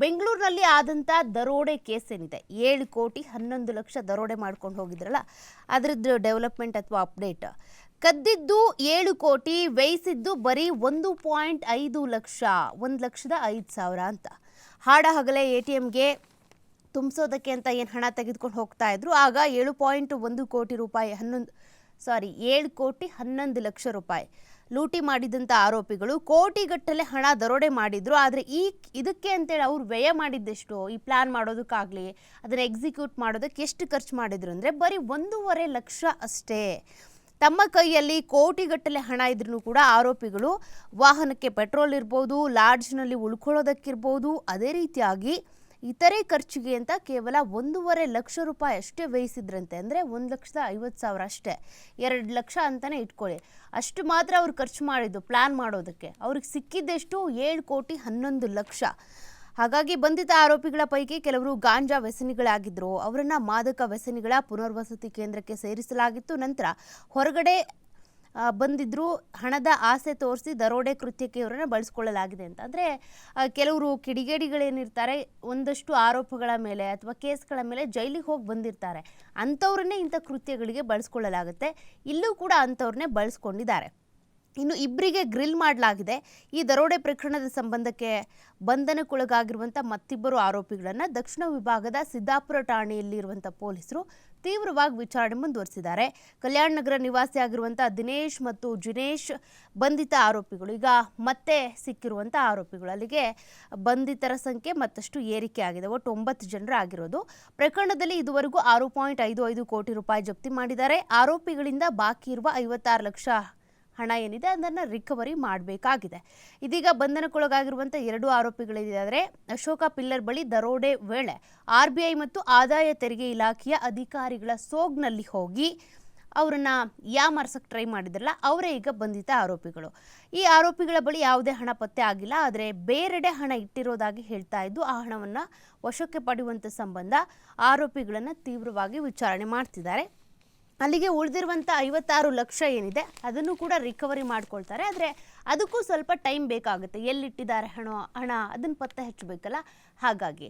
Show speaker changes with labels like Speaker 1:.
Speaker 1: ಬೆಂಗಳೂರಿನಲ್ಲಿ ಆದಂಥ ದರೋಡೆ ಕೇಸ್ ಏನಿದೆ? ಏಳು ಕೋಟಿ ಹನ್ನೊಂದು ಲಕ್ಷ ದರೋಡೆ ಮಾಡ್ಕೊಂಡು ಹೋಗಿದ್ರಲ್ಲ, ಅದರದ್ದು ಡೆವಲಪ್ಮೆಂಟ್ ಅಥವಾ ಅಪ್ಡೇಟ್. ಕದ್ದಿದ್ದು ಏಳು ಕೋಟಿ, ವ್ಯಯಿಸಿದ್ದು ಬರೀ ಒಂದು ಪಾಯಿಂಟ್ ಐದು ಲಕ್ಷ, ಒಂದು ಲಕ್ಷದ ಐದು ಸಾವಿರ ಅಂತ. ಹಾಡ ಹಗಲೇ ಎ ಟಿ ಎಮ್ಗೆ ತುಂಬಿಸೋದಕ್ಕೆ ಅಂತ ಏನು ಹಣ ತೆಗೆದುಕೊಂಡು ಹೋಗ್ತಾ ಇದ್ರು, ಆಗ ಏಳು ಪಾಯಿಂಟ್ ಒಂದು ಕೋಟಿ ರೂಪಾಯಿ, ಹನ್ನೊಂದು ಸಾರಿ ಏಳು ಕೋಟಿ ಹನ್ನೊಂದು ಲಕ್ಷ ರೂಪಾಯಿ. ಲೂಟಿ ಮಾಡಿದಂಥ ಆರೋಪಿಗಳು ಕೋಟಿಗಟ್ಟಲೆ ಹಣ ದರೋಡೆ ಮಾಡಿದ್ರು. ಆದರೆ ಈ ಇದಕ್ಕೆ ಅಂತೇಳಿ ಅವ್ರು ವ್ಯಯ ಮಾಡಿದ್ದೆಷ್ಟು? ಈ ಪ್ಲಾನ್ ಮಾಡೋದಕ್ಕಾಗಲಿ, ಅದನ್ನು ಎಕ್ಸಿಕ್ಯೂಟ್ ಮಾಡೋದಕ್ಕೆ ಎಷ್ಟು ಖರ್ಚು ಮಾಡಿದ್ರು ಅಂದರೆ ಬರೀ ಒಂದೂವರೆ ಲಕ್ಷ ಅಷ್ಟೇ. ತಮ್ಮ ಕೈಯಲ್ಲಿ ಕೋಟಿಗಟ್ಟಲೆ ಹಣ ಇದ್ರೂ ಕೂಡ ಆರೋಪಿಗಳು ವಾಹನಕ್ಕೆ ಪೆಟ್ರೋಲ್ ಇರ್ಬೋದು ಲಾಡ್ಜ್ನಲ್ಲಿ ಉಳ್ಕೊಳ್ಳೋದಕ್ಕಿರ್ಬೋದು, ಅದೇ ರೀತಿಯಾಗಿ ಇತರೆ ಖರ್ಚಿಗೆ ಅಂತ ಕೇವಲ ಒಂದೂವರೆ ಲಕ್ಷ ರೂಪಾಯಿ ಅಷ್ಟೇ ವ್ಯಯಿಸಿದ್ರಂತೆ. ಅಂದರೆ ಒಂದು ಲಕ್ಷದ ಐವತ್ತು ಸಾವಿರ ಅಷ್ಟೇ. ಎರಡು ಲಕ್ಷ ಅಂತಲೇ ಇಟ್ಕೊಳ್ಳಿ. ಅಷ್ಟು ಮಾತ್ರ ಅವ್ರು ಖರ್ಚು ಮಾಡಿದ್ದು ಪ್ಲ್ಯಾನ್ ಮಾಡೋದಕ್ಕೆ. ಅವ್ರಿಗೆ ಸಿಕ್ಕಿದ್ದೆಷ್ಟು? ಏಳು ಕೋಟಿ ಹನ್ನೊಂದು ಲಕ್ಷ. ಹಾಗಾಗಿ ಬಂಧಿತ ಆರೋಪಿಗಳ ಪೈಕಿ ಕೆಲವರು ಗಾಂಜಾ ವ್ಯಸನಿಗಳಾಗಿದ್ದರು ಅವರನ್ನು ಮಾದಕ ವ್ಯಸನಿಗಳ ಪುನರ್ವಸತಿ ಕೇಂದ್ರಕ್ಕೆ ಸೇರಿಸಲಾಗಿತ್ತು. ನಂತರ ಹೊರಗಡೆ ಬಂದಿದ್ರು ಹಣದ ಆಸೆ ತೋರಿಸಿ ದರೋಡೆ ಕೃತ್ಯಕ್ಕೆ ಇವರನ್ನು ಬಳಸ್ಕೊಳ್ಳಲಾಗಿದೆ ಅಂತ. ಅಂದರೆ ಕೆಲವರು ಕಿಡಿಗೇಡಿಗಳೇನಿರ್ತಾರೆ, ಒಂದಷ್ಟು ಆರೋಪಗಳ ಮೇಲೆ ಅಥವಾ ಕೇಸ್ಗಳ ಮೇಲೆ ಜೈಲಿಗೆ ಹೋಗಿ ಬಂದಿರ್ತಾರೆ. ಅಂಥವ್ರನ್ನೇ ಇಂಥ ಕೃತ್ಯಗಳಿಗೆ ಬಳಸ್ಕೊಳ್ಳಲಾಗುತ್ತೆ. ಇಲ್ಲೂ ಕೂಡ ಅಂಥವ್ರನ್ನೇ ಬಳಸ್ಕೊಂಡಿದ್ದಾರೆ. ಇನ್ನು ಇಬ್ಬರಿಗೆ ಗ್ರಿಲ್ ಮಾಡಲಾಗಿದೆ. ಈ ದರೋಡೆ ಪ್ರಕರಣದ ಸಂಬಂಧಕ್ಕೆ ಬಂಧನಕ್ಕೊಳಗಾಗಿರುವಂಥ ಮತ್ತಿಬ್ಬರು ಆರೋಪಿಗಳನ್ನು ದಕ್ಷಿಣ ವಿಭಾಗದ ಸಿದ್ದಾಪುರ ಠಾಣೆಯಲ್ಲಿರುವಂಥ ಪೊಲೀಸರು ತೀವ್ರವಾಗಿ ವಿಚಾರಣೆ ಮುಂದುವರಿಸಿದ್ದಾರೆ. ಕಲ್ಯಾಣ ನಗರ ನಿವಾಸಿಯಾಗಿರುವಂಥ ದಿನೇಶ್ ಮತ್ತು ಜಿನೇಶ್ ಬಂಧಿತ ಆರೋಪಿಗಳು. ಈಗ ಮತ್ತೆ ಸಿಕ್ಕಿರುವಂಥ ಆರೋಪಿಗಳು. ಅಲ್ಲಿಗೆ ಬಂಧಿತರ ಸಂಖ್ಯೆ ಮತ್ತಷ್ಟು ಏರಿಕೆ ಆಗಿದೆ. ಒಟ್ಟು ಒಂಬತ್ತು ಜನರು ಆಗಿರೋದು. ಪ್ರಕರಣದಲ್ಲಿ ಇದುವರೆಗೂ ಆರು ಪಾಯಿಂಟ್ ಐದು ಐದು ಕೋಟಿ ರೂಪಾಯಿ ಜಪ್ತಿ ಮಾಡಿದ್ದಾರೆ. ಆರೋಪಿಗಳಿಂದ ಬಾಕಿ ಇರುವ ಐವತ್ತಾರು ಲಕ್ಷ ಹಣ ಏನಿದೆ ಅದನ್ನು ರಿಕವರಿ ಮಾಡಬೇಕಾಗಿದೆ. ಇದೀಗ ಬಂಧನಕ್ಕೊಳಗಾಗಿರುವಂಥ ಎರಡು ಆರೋಪಿಗಳಿದ್ದಾರೆ ಅಶೋಕ ಪಿಲ್ಲರ್ ಬಳಿ ದರೋಡೆ ವೇಳೆ ಆರ್ ಬಿ ಐ ಮತ್ತು ಆದಾಯ ತೆರಿಗೆ ಇಲಾಖೆಯ ಅಧಿಕಾರಿಗಳ ಸೋಗ್ನಲ್ಲಿ ಹೋಗಿ ಅವರನ್ನ ಯಾಮಾರ್ಸಕ್ಕೆ ಟ್ರೈ ಮಾಡಿದ್ರಲ್ಲ, ಅವರೇ ಈಗ ಬಂಧಿತ ಆರೋಪಿಗಳು. ಈ ಆರೋಪಿಗಳ ಬಳಿ ಯಾವುದೇ ಹಣ ಪತ್ತೆ ಆಗಿಲ್ಲ, ಆದರೆ ಬೇರೆಡೆ ಹಣ ಇಟ್ಟಿರೋದಾಗಿ ಹೇಳ್ತಾ ಇದ್ದು, ಆ ಹಣವನ್ನು ವಶಕ್ಕೆ ಪಡೆಯುವಂಥ ಸಂಬಂಧ ಆರೋಪಿಗಳನ್ನು ತೀವ್ರವಾಗಿ ವಿಚಾರಣೆ ಮಾಡ್ತಿದ್ದಾರೆ. ಅಲ್ಲಿಗೆ ಉಳಿದಿರುವಂಥ ಐವತ್ತಾರು ಲಕ್ಷ ಏನಿದೆ, ಅದನ್ನು ಕೂಡ ರಿಕವರಿ ಮಾಡ್ಕೊಳ್ತಾರೆ. ಆದರೆ ಅದಕ್ಕೂ ಸ್ವಲ್ಪ ಟೈಮ್ ಬೇಕಾಗುತ್ತೆ. ಎಲ್ಲಿಟ್ಟಿದ್ದಾರೆ ಹಣ ಹಣ? ಅದನ್ನು ಪತ್ತೆ ಹಚ್ಚಬೇಕಲ್ಲ? ಹಾಗಾಗಿ.